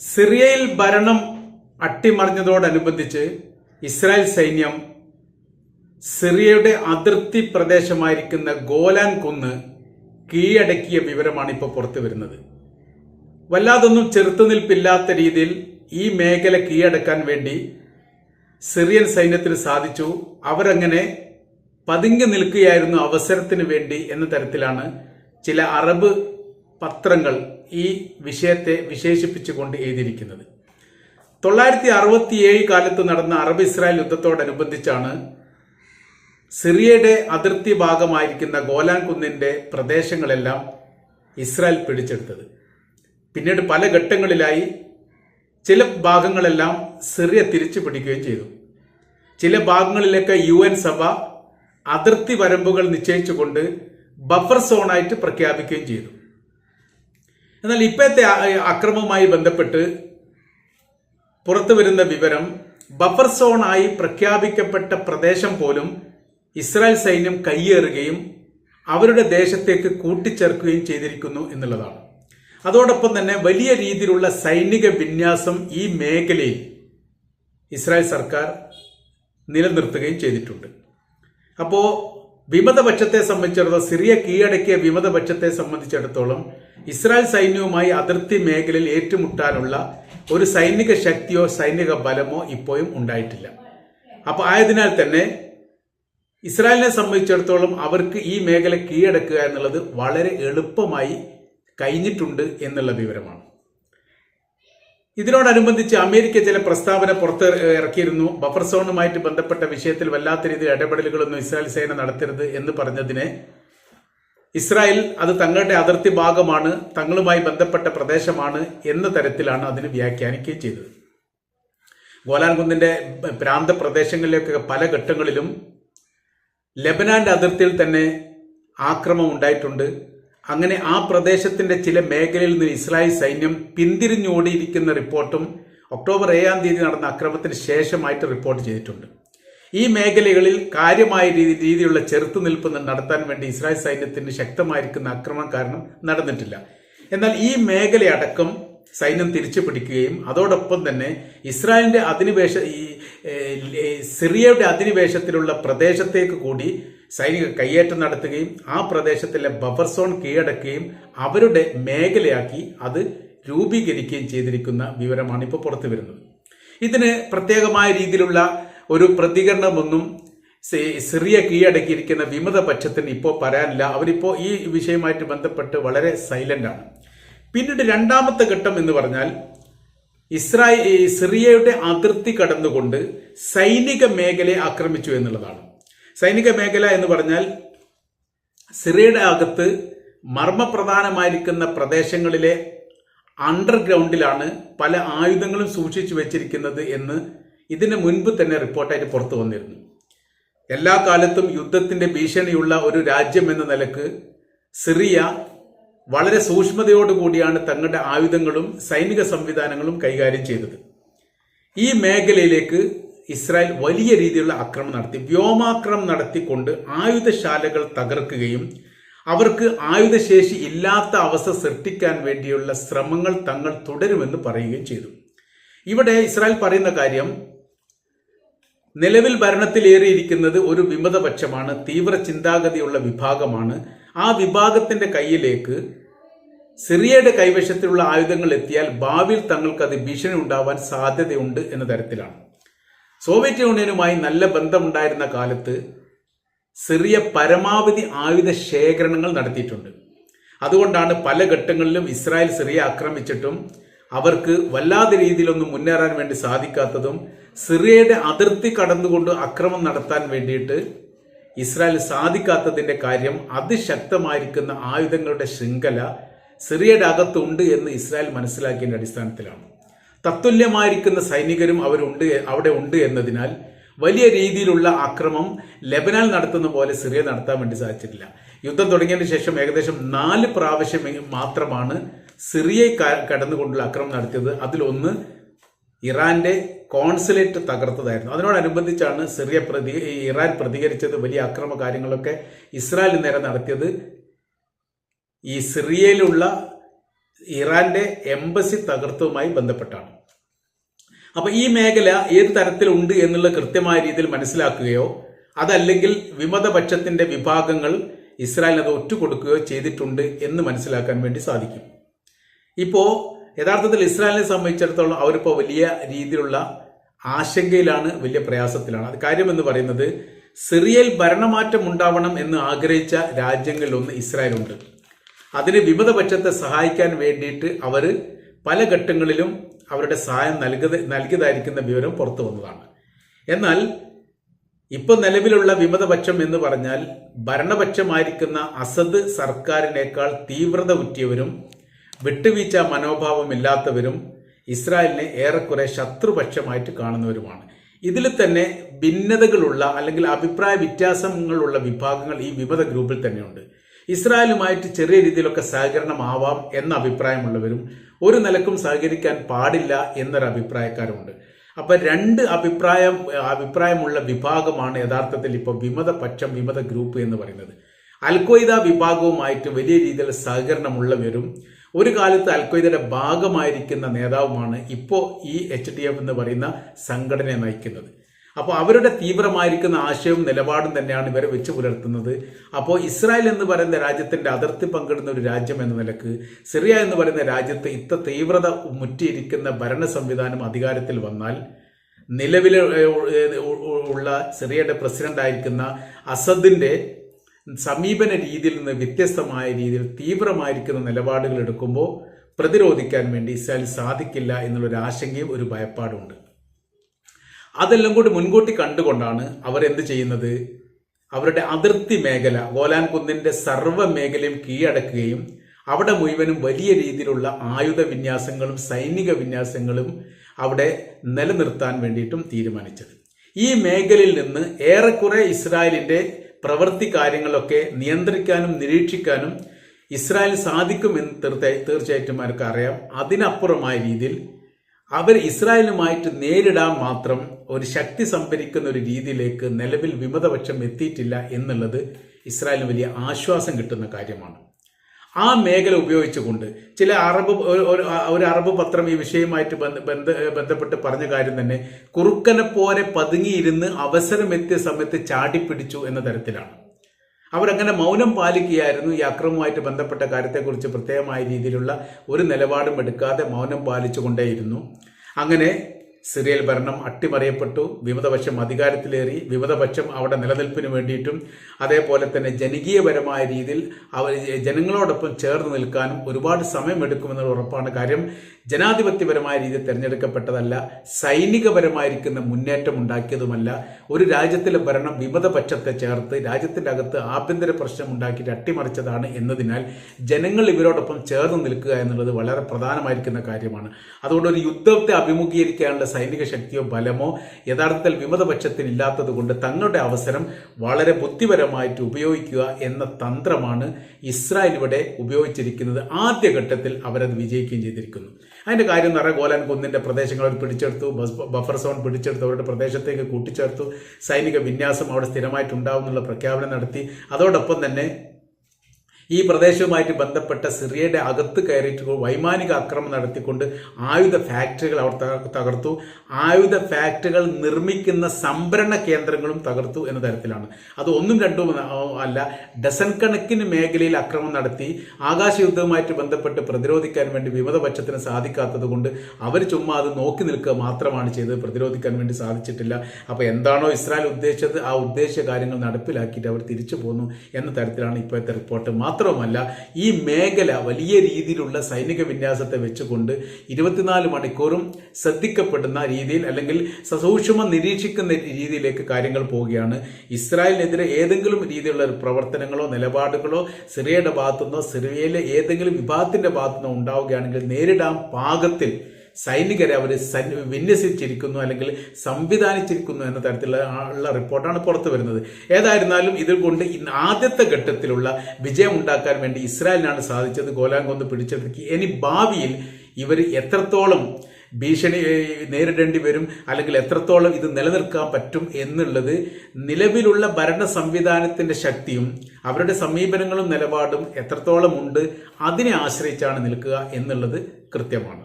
സിറിയയിൽ ഭരണം അട്ടിമറിഞ്ഞതോടനുബന്ധിച്ച് ഇസ്രായേൽ സൈന്യം സിറിയയുടെ അതിർത്തി പ്രദേശമായിരിക്കുന്ന ഗോലാൻ കുന്ന് കീഴടക്കിയ വിവരമാണ് ഇപ്പോൾ പുറത്തു വരുന്നത്. വല്ലാതൊന്നും ചെറുത്തുനിൽപ്പില്ലാത്ത രീതിയിൽ ഈ മേഖല കീഴടക്കാൻ വേണ്ടി സിറിയൻ സൈന്യത്തിന് സാധിച്ചു. അവരങ്ങനെ പതുങ്ങി നിൽക്കുകയായിരുന്നു അവസരത്തിന് വേണ്ടി എന്ന തരത്തിലാണ് ചില അറബ് പത്രങ്ങൾ ഈ വിഷയത്തെ വിശേഷിപ്പിച്ചുകൊണ്ട് എഴുതിയിരിക്കുന്നത്. തൊള്ളായിരത്തി അറുപത്തിയേഴ് കാലത്ത് നടന്ന അറബ് ഇസ്രായേൽ യുദ്ധത്തോടനുബന്ധിച്ചാണ് സിറിയയുടെ അതിർത്തി ഭാഗമായിരിക്കുന്ന ഗോലാൻ കുന്നിന്റെ പ്രദേശങ്ങളെല്ലാം ഇസ്രായേൽ പിടിച്ചെടുത്തത്. പിന്നീട് പല ഘട്ടങ്ങളിലായി ചില ഭാഗങ്ങളെല്ലാം സിറിയ തിരിച്ചു പിടിക്കുകയും ചെയ്തു. ചില ഭാഗങ്ങളിലൊക്കെ യു എൻ സഭ അതിർത്തി വരമ്പുകൾ നിശ്ചയിച്ചുകൊണ്ട് ബഫർ സോണായിട്ട് പ്രഖ്യാപിക്കുകയും ചെയ്തു. എന്നാൽ ഇപ്പോഴത്തെ അക്രമവുമായി ബന്ധപ്പെട്ട് പുറത്തു വരുന്ന വിവരം ബഫർ സോണായി പ്രഖ്യാപിക്കപ്പെട്ട പ്രദേശം പോലും ഇസ്രായേൽ സൈന്യം കയ്യേറുകയും അവരുടെ ദേശത്തേക്ക് കൂട്ടിച്ചേർക്കുകയും ചെയ്തിരിക്കുന്നു എന്നുള്ളതാണ്. അതോടൊപ്പം തന്നെ വലിയ രീതിയിലുള്ള സൈനിക വിന്യാസം ഈ മേഖലയിൽ ഇസ്രായേൽ സർക്കാർ നിലനിർത്തുകയും ചെയ്തിട്ടുണ്ട്. അപ്പോൾ വിമതപക്ഷത്തെ സംബന്ധിച്ചിടത്തോളം സിറിയ കീഴടക്കിയ വിമതപക്ഷത്തെ സംബന്ധിച്ചിടത്തോളം ഇസ്രായേൽ സൈന്യവുമായി അതിർത്തി മേഖലയിൽ ഏറ്റുമുട്ടാനുള്ള ഒരു സൈനിക ശക്തിയോ സൈനിക ബലമോ ഇപ്പോഴും ഉണ്ടായിട്ടില്ല. അപ്പൊ ആയതിനാൽ തന്നെ ഇസ്രായേലിനെ സംബന്ധിച്ചിടത്തോളം അവർക്ക് ഈ മേഖല കീഴടക്കുക എന്നുള്ളത് വളരെ എളുപ്പമായി കഴിഞ്ഞിട്ടുണ്ട് എന്നുള്ള വിവരമാണ്. ഇതിനോടനുബന്ധിച്ച് അമേരിക്ക ചില പ്രസ്താവന പുറത്ത് ഇറക്കിയിരുന്നു. ബഫർ സോണുമായിട്ട് ബന്ധപ്പെട്ട വിഷയത്തിൽ വല്ലാത്ത രീതിയിൽ ഇടപെടലുകളൊന്നും ഇസ്രായേൽ സേന നടത്തരുത് എന്ന് പറഞ്ഞതിനെ ഇസ്രായേൽ അത് തങ്ങളുടെ അതിർത്തി ഭാഗമാണ് തങ്ങളുമായി ബന്ധപ്പെട്ട പ്രദേശമാണ് എന്ന തരത്തിലാണ് അതിന് വ്യാഖ്യാനിക്കുകയും ചെയ്തത്. ഗോലാൻ കുന്നിന്റെ പ്രാന്ത പ്രദേശങ്ങളിലൊക്കെ പല ഘട്ടങ്ങളിലും ലബനാന്റെ അതിർത്തിയിൽ തന്നെ ആക്രമം ഉണ്ടായിട്ടുണ്ട്. അങ്ങനെ ആ പ്രദേശത്തിന്റെ ചില മേഖലയിൽ നിന്ന് ഇസ്രായേൽ സൈന്യം പിന്തിരിഞ്ഞോടിയിരിക്കുന്ന റിപ്പോർട്ടും ഒക്ടോബർ ഏഴാം തീയതി നടന്ന അക്രമത്തിന് ശേഷമായിട്ട് റിപ്പോർട്ട് ചെയ്തിട്ടുണ്ട്. ഈ മേഖലകളിൽ കാര്യമായ രീതി രീതിയിലുള്ള ചെറുത്തുനിൽപ്പ് നടത്താൻ വേണ്ടി ഇസ്രായേൽ സൈന്യത്തിന് ശക്തമായിരിക്കുന്ന ആക്രമണം കാരണം നടന്നിട്ടില്ല. എന്നാൽ ഈ മേഖലയടക്കം സൈന്യം തിരിച്ചു പിടിക്കുകയും അതോടൊപ്പം തന്നെ ഇസ്രായേലിന്റെ അധിനിവേശ ഈ സിറിയയുടെ അധിനിവേശത്തിലുള്ള പ്രദേശത്തേക്ക് കൂടി സൈനിക കയ്യേറ്റം നടത്തുകയും ആ പ്രദേശത്തിലെ ബഫർ സോൺ കീഴടക്കുകയും അവരുടെ മേഖലയാക്കി അത് രൂപീകരിക്കുകയും ചെയ്തിരിക്കുന്ന വിവരമാണ് ഇപ്പോൾ പുറത്തു വരുന്നത് ഇതിന് പ്രത്യേകമായ രീതിയിലുള്ള ഒരു പ്രതികരണമൊന്നും സിറിയ കീഴടക്കിയിരിക്കുന്ന വിമത പക്ഷത്തിന് ഇപ്പോൾ പറയാനില്ല. അവരിപ്പോൾ ഈ വിഷയമായിട്ട് ബന്ധപ്പെട്ട് വളരെ സൈലന്റ് ആണ്. പിന്നീട് രണ്ടാമത്തെ ഘട്ടം എന്ന് പറഞ്ഞാൽ ഇസ്രായേൽ സിറിയയുടെ അതിർത്തി കടന്നുകൊണ്ട് സൈനിക മേഖലയെ ആക്രമിച്ചു എന്നുള്ളതാണ്. സൈനിക മേഖല എന്ന് പറഞ്ഞാൽ സിറിയയുടെ അകത്ത് മർമ്മപ്രധാനമായിരിക്കുന്ന പ്രദേശങ്ങളിലെ അണ്ടർഗ്രൗണ്ടിലാണ് പല ആയുധങ്ങളും സൂക്ഷിച്ചു വെച്ചിരിക്കുന്നത് എന്ന് ഇതിന് മുൻപ് തന്നെ റിപ്പോർട്ടായിട്ട് പുറത്തു വന്നിരുന്നു. എല്ലാ കാലത്തും യുദ്ധത്തിന്റെ ഭീഷണിയുള്ള ഒരു രാജ്യം എന്ന നിലയ്ക്ക് സിറിയ വളരെ സൂക്ഷ്മതയോടുകൂടിയാണ് തങ്ങളുടെ ആയുധങ്ങളും സൈനിക സംവിധാനങ്ങളും കൈകാര്യം ചെയ്തത്. ഈ മേഖലയിലേക്ക് ഇസ്രായേൽ വലിയ രീതിയിലുള്ള ആക്രമണം നടത്തി വ്യോമാക്രമണം നടത്തിക്കൊണ്ട് ആയുധശാലകൾ തകർക്കുകയും അവർക്ക് ആയുധശേഷി ഇല്ലാത്ത അവസ്ഥ സൃഷ്ടിക്കാൻ വേണ്ടിയുള്ള ശ്രമങ്ങൾ തങ്ങൾ തുടരുമെന്ന് പറയുകയും ചെയ്തു. ഇവിടെ ഇസ്രായേൽ പറയുന്ന കാര്യം നിലവിൽ ഭരണത്തിലേറിയിരിക്കുന്നത് ഒരു വിമതപക്ഷമാണ് തീവ്ര ചിന്താഗതിയുള്ള വിഭാഗമാണ്. ആ വിഭാഗത്തിന്റെ കയ്യിലേക്ക് സിറിയയുടെ കൈവശത്തിലുള്ള ആയുധങ്ങൾ എത്തിയാൽ ഭാവിയിൽ തങ്ങൾക്കത് ഭീഷണി ഉണ്ടാവാൻ സാധ്യതയുണ്ട് എന്ന തരത്തിലാണ്. സോവിയറ്റ് യൂണിയനുമായി നല്ല ബന്ധമുണ്ടായിരുന്ന കാലത്ത് സിറിയ പരമാവധി ആയുധ ശേഖരണങ്ങൾ നടത്തിയിട്ടുണ്ട്. അതുകൊണ്ടാണ് പല ഘട്ടങ്ങളിലും ഇസ്രായേൽ സിറിയ ആക്രമിച്ചിട്ടും അവർക്ക് വല്ലാതെ രീതിയിലൊന്നും മുന്നേറാൻ വേണ്ടി സാധിക്കാത്തതും സിറിയയുടെ അതിർത്തി കടന്നുകൊണ്ട് അക്രമം നടത്താൻ വേണ്ടിയിട്ട് ഇസ്രായേൽ സാധിക്കാത്തതിന്റെ കാര്യം അതിശക്തമായിരിക്കുന്ന ആയുധങ്ങളുടെ ശൃംഖല സിറിയയുടെ അകത്തുണ്ട് എന്ന് ഇസ്രായേൽ മനസ്സിലാക്കിയതിന്റെ അടിസ്ഥാനത്തിലാണ്. തത്തുല്യമായിരിക്കുന്ന സൈനികരും അവരുണ്ട് അവിടെ ഉണ്ട് എന്നതിനാൽ വലിയ രീതിയിലുള്ള ആക്രമം ലബനാൽ നടത്തുന്ന പോലെ സിറിയ നടത്താൻ വേണ്ടി സാധിച്ചിട്ടില്ല. യുദ്ധം തുടങ്ങിയതിന് ശേഷം ഏകദേശം നാല് പ്രാവശ്യം മാത്രമാണ് സിറിയയെ കടന്നുകൊണ്ടുള്ള ആക്രമണം നടത്തിയത് അതിലൊന്ന് ഇറാന്റെ കോൺസുലേറ്റ് തകർത്തതായിരുന്നു. അതിനോടനുബന്ധിച്ചാണ് സിറിയ പ്രതി ഇറാൻ പ്രതികരിച്ചത് വലിയ അക്രമ കാര്യങ്ങളൊക്കെ ഇസ്രായേലിന് നേരെ നടത്തിയത്. ഈ സിറിയയിലുള്ള ഇറാന്റെ എംബസി തകർത്തതുമായി ബന്ധപ്പെട്ടാണ്. അപ്പൊ ഈ മേഖല ഏത് തരത്തിലുണ്ട് എന്നുള്ള കൃത്യമായ രീതിയിൽ മനസ്സിലാക്കുകയോ അതല്ലെങ്കിൽ വിമതപക്ഷത്തിന്റെ വിഭാഗങ്ങൾ ഇസ്രായേലിന് അത് ഒറ്റുകൊടുക്കുകയോ ചെയ്തിട്ടുണ്ട് എന്ന് മനസ്സിലാക്കാൻ വേണ്ടി സാധിക്കും. ഇപ്പോ യഥാർത്ഥത്തിൽ ഇസ്രായേലിനെ സംബന്ധിച്ചിടത്തോളം അവരിപ്പോ വലിയ രീതിയിലുള്ള ആശങ്കയിലാണ് വലിയ പ്രയാസത്തിലാണ്. അത് കാര്യം എന്ന് പറയുന്നത് സിറിയയിൽ ഭരണമാറ്റം ഉണ്ടാവണം എന്ന് ആഗ്രഹിച്ച രാജ്യങ്ങളിലൊന്ന് ഇസ്രായേലുണ്ട്. അതിന് വിമതപക്ഷത്തെ സഹായിക്കാൻ വേണ്ടിയിട്ട് അവർ പല ഘട്ടങ്ങളിലും അവരുടെ സഹായം നൽകത നൽകിയതായിരിക്കുന്ന വിവരം പുറത്തു വന്നതാണ്. എന്നാൽ ഇപ്പൊ നിലവിലുള്ള വിമതപക്ഷം എന്ന് പറഞ്ഞാൽ ഭരണപക്ഷമായിരിക്കുന്ന അസദ് സർക്കാരിനേക്കാൾ തീവ്രത ഉറ്റിയവരും വിട്ടുവീഴ്ച മനോഭാവമില്ലാത്തവരും ഇസ്രായേലിനെ ഏറെക്കുറെ ശത്രുപക്ഷമായിട്ട് കാണുന്നവരുമാണ്. ഇതിൽ തന്നെ ഭിന്നതകളുള്ള അല്ലെങ്കിൽ അഭിപ്രായ വ്യത്യാസങ്ങളുള്ള വിഭാഗങ്ങൾ ഈ വിമത ഗ്രൂപ്പിൽ തന്നെയുണ്ട്. ഇസ്രായേലുമായിട്ട് ചെറിയ രീതിയിലൊക്കെ സഹകരണമാവാം എന്ന അഭിപ്രായമുള്ളവരും ഒരു നിലക്കും സഹകരിക്കാൻ പാടില്ല എന്നൊരു അഭിപ്രായക്കാരുമുണ്ട്. അപ്പൊ രണ്ട് അഭിപ്രായം അഭിപ്രായമുള്ള വിഭാഗമാണ് യഥാർത്ഥത്തിൽ ഇപ്പോൾ വിമത പക്ഷം വിമത ഗ്രൂപ്പ് എന്ന് പറയുന്നത്. അൽക്വയ്ദ വിഭാഗവുമായിട്ട് വലിയ രീതിയിൽ സഹകരണമുള്ളവരും ഒരു കാലത്ത് അൽക്വയ്ദയുടെ ഭാഗമായിരിക്കുന്ന നേതാവുമാണ് ഇപ്പോൾ ഈ എച്ച് ഡി എഫ് എന്ന് പറയുന്ന സംഘടനയെ നയിക്കുന്നത്. അപ്പോൾ അവരുടെ തീവ്രമായിരിക്കുന്ന ആശയവും നിലപാടും തന്നെയാണ് ഇവരെ വെച്ച് പുലർത്തുന്നത്. അപ്പോൾ ഇസ്രായേൽ എന്ന് പറയുന്ന രാജ്യത്തിന്റെ അതിർത്തി പങ്കിടുന്ന ഒരു രാജ്യം എന്ന നിലയ്ക്ക് സിറിയ എന്ന് പറയുന്ന രാജ്യത്ത് ഇത്ര തീവ്രത മുറ്റിയിരിക്കുന്ന ഭരണ സംവിധാനം അധികാരത്തിൽ വന്നാൽ നിലവിൽ ഉള്ള സിറിയയുടെ പ്രസിഡന്റായിരിക്കുന്ന അസദിന്റെ സമീപന രീതിയിൽ നിന്ന് വ്യത്യസ്തമായ രീതിയിൽ തീവ്രമായിരിക്കുന്ന നിലപാടുകൾ എടുക്കുമ്പോൾ പ്രതിരോധിക്കാൻ വേണ്ടി ഇസ്രായേൽ സാധിക്കില്ല എന്നുള്ളൊരു ആശങ്കയും ഒരു ഭയപ്പാടുണ്ട് അതെല്ലാം കൂടി മുൻകൂട്ടി കണ്ടുകൊണ്ടാണ് അവർ എന്ത് ചെയ്യുന്നത്? അവരുടെ അതിർത്തി മേഖല ഗോലാൻ കുന്നിന്റെ സർവ മേഖലയും കീഴടക്കുകയും അവിടെ മുഴുവനും വലിയ രീതിയിലുള്ള ആയുധ വിന്യാസങ്ങളും സൈനിക വിന്യാസങ്ങളും അവിടെ നിലനിർത്താൻ വേണ്ടിയിട്ടും തീരുമാനിച്ചത്. ഈ മേഖലയിൽ നിന്ന് ഏറെക്കുറെ ഇസ്രായേലിന്റെ പ്രവൃത്തി കാര്യങ്ങളൊക്കെ നിയന്ത്രിക്കാനും നിരീക്ഷിക്കാനും ഇസ്രായേൽ സാധിക്കുമെന്ന് തീർച്ചയായിട്ടും അവർക്ക് അറിയാം. അതിനപ്പുറമായ രീതിയിൽ അവർ ഇസ്രായേലുമായിട്ട് നേരിടാൻ മാത്രം ഒരു ശക്തി സംഭരിക്കുന്ന ഒരു രീതിയിലേക്ക് നിലവിൽ വിമതപക്ഷം എത്തിയിട്ടില്ല എന്നുള്ളത് ഇസ്രായേലിന് വലിയ ആശ്വാസം കിട്ടുന്ന കാര്യമാണ്. ആ മേഖല ഉപയോഗിച്ചുകൊണ്ട് ചില അറബ് ഒരു അറബ് പത്രം ഈ വിഷയമായിട്ട് ബന്ധ ബന്ധപ്പെട്ട് പറഞ്ഞ കാര്യം തന്നെ കുറുക്കനെ പോലെ പതുങ്ങിയിരുന്ന് അവസരമെത്തിയ സമയത്ത് ചാടിപ്പിടിച്ചു എന്ന തരത്തിലാണ്. അവരങ്ങനെ മൗനം പാലിക്കുകയായിരുന്നു ഈ അക്രമവുമായിട്ട് ബന്ധപ്പെട്ട കാര്യത്തെക്കുറിച്ച് പ്രത്യേകമായ രീതിയിലുള്ള ഒരു നിലപാടും എടുക്കാതെ മൗനം പാലിച്ചുകൊണ്ടേയിരുന്നു. അങ്ങനെ സിറിയൽ ഭരണം അട്ടിമറിയപ്പെട്ടു. വിമതപക്ഷം അധികാരത്തിലേറി. വിമതപക്ഷം അവിടെ നിലനിൽപ്പിന് വേണ്ടിയിട്ടും അതേപോലെ തന്നെ ജനകീയപരമായ രീതിയിൽ അവർ ജനങ്ങളോടൊപ്പം ചേർന്ന് നിൽക്കാനും ഒരുപാട് സമയമെടുക്കുമെന്നുള്ള ഉറപ്പാണ് കാര്യം. ജനാധിപത്യപരമായ രീതിയിൽ തിരഞ്ഞെടുക്കപ്പെട്ടതല്ല സൈനികപരമായിരിക്കുന്ന മുന്നേറ്റം ഉണ്ടാക്കിയതുമല്ല. ഒരു രാജ്യത്തിലെ ഭരണം വിമതപക്ഷത്തെ ചേർത്ത് രാജ്യത്തിന്റെ അകത്ത് ആഭ്യന്തര പ്രശ്നം ഉണ്ടാക്കിയിട്ട് അട്ടിമറിച്ചതാണ് എന്നതിനാൽ ജനങ്ങൾ ഇവരോടൊപ്പം ചേർന്ന് നിൽക്കുക എന്നുള്ളത് വളരെ പ്രധാനമായിരിക്കുന്ന കാര്യമാണ്. അതുകൊണ്ട് ഒരു യുദ്ധത്തെ അഭിമുഖീകരിക്കാനുള്ള സൈനിക ശക്തിയോ ബലമോ യഥാർത്ഥത്തിൽ വിമതപക്ഷത്തിന് ഇല്ലാത്തത് കൊണ്ട് തങ്ങളുടെ അവസരം വളരെ ബുദ്ധിപരമായിട്ട് ഉപയോഗിക്കുക എന്ന തന്ത്രമാണ് ഇസ്രായേൽ ഇവിടെ ഉപയോഗിച്ചിരിക്കുന്നത്. ആദ്യഘട്ടത്തിൽ അവരത് വിജയിക്കുകയും ചെയ്തിരിക്കുന്നു. അതിന്റെ കാര്യം എന്ന് പറഞ്ഞാൽ ഗോലാൻ കുന്നിന്റെ പ്രദേശങ്ങൾ അവർ പിടിച്ചെടുത്തു ബഫർ സോൺ പിടിച്ചെടുത്തു അവരുടെ പ്രദേശത്തേക്ക് കൂട്ടിച്ചേർത്തു. സൈനിക വിന്യാസം അവിടെ സ്ഥിരമായിട്ടുണ്ടാവും ഉണ്ടാവുന്നുള്ള പ്രഖ്യാപനം നടത്തി. അതോടൊപ്പം തന്നെ ഈ പ്രദേശവുമായിട്ട് ബന്ധപ്പെട്ട സിറിയയുടെ അകത്ത് കയറിയിട്ട് വൈമാനിക ആക്രമണം നടത്തിക്കൊണ്ട് ആയുധ ഫാക്ടറികൾ അവർ തകർത്തു. ആയുധ ഫാക്ടറികൾ നിർമ്മിക്കുന്ന സംഭരണ കേന്ദ്രങ്ങളും തകർത്തു എന്ന തരത്തിലാണ്. അത് ഒന്നും രണ്ടും അല്ല ഡസൻ കണക്കിന് മേഖലയിൽ ആക്രമണം നടത്തി ആകാശ യുദ്ധവുമായിട്ട് ബന്ധപ്പെട്ട് പ്രതിരോധിക്കാൻ വേണ്ടി വിമതപക്ഷത്തിന് സാധിക്കാത്തത് കൊണ്ട് അവർ ചുമ്മാ അത് നോക്കി നിൽക്കുക മാത്രമാണ് ചെയ്തത്. പ്രതിരോധിക്കാൻ വേണ്ടി സാധിച്ചിട്ടില്ല. അപ്പോൾ എന്താണോ ഇസ്രായേൽ ഉദ്ദേശിച്ചത് ആ ഉദ്ദേശ കാര്യങ്ങൾ നടപ്പിലാക്കിയിട്ട് അവർ തിരിച്ചു പോന്നു എന്ന തരത്തിലാണ് ഇപ്പോഴത്തെ റിപ്പോർട്ട്. മാത്രവുമല്ല ഈ മേഖല വലിയ രീതിയിലുള്ള സൈനിക വിന്യാസത്തെ വെച്ചുകൊണ്ട് ഇരുപത്തിനാല് മണിക്കൂറും ശ്രദ്ധിക്കപ്പെടുന്ന രീതിയിൽ അല്ലെങ്കിൽ സസൂക്ഷ്മം നിരീക്ഷിക്കുന്ന രീതിയിലേക്ക് കാര്യങ്ങൾ പോവുകയാണ്. ഇസ്രായേലിനെതിരെ ഏതെങ്കിലും രീതിയിലുള്ള പ്രവർത്തനങ്ങളോ നിലപാടുകളോ സിറിയയുടെ ഭാഗത്തുനിന്നോ സിറിയയിലെ ഏതെങ്കിലും വിഭാഗത്തിന്റെ ഭാഗത്തുനിന്നോ ഉണ്ടാവുകയാണെങ്കിൽ നേരിടാൻ പാകത്തിൽ സൈനികരെ അവർ വിന്യസിച്ചിരിക്കുന്നു അല്ലെങ്കിൽ സംവിധാനിച്ചിരിക്കുന്നു എന്ന തരത്തിലുള്ള റിപ്പോർട്ടാണ് പുറത്തു വരുന്നത്. ഏതായിരുന്നാലും ഇതിൽ കൊണ്ട് ആദ്യത്തെ ഘട്ടത്തിലുള്ള വിജയം ഉണ്ടാക്കാൻ വേണ്ടി ഇസ്രായേലിനാണ് സാധിച്ചത്. ഗോലാങ്കൊന്ന് പിടിച്ചെടുക്കി ഇനി ഭാവിയിൽ ഇവർ എത്രത്തോളം ഭീഷണി നേരിടേണ്ടി വരും അല്ലെങ്കിൽ എത്രത്തോളം ഇത് നിലനിൽക്കാൻ പറ്റും എന്നുള്ളത് നിലവിലുള്ള ഭരണ സംവിധാനത്തിന്റെ ശക്തിയും അവരുടെ സമീപനങ്ങളും നിലപാടും എത്രത്തോളം ഉണ്ട് അതിനെ ആശ്രയിച്ചാണ് നിൽക്കുക എന്നുള്ളത് കൃത്യമാണ്.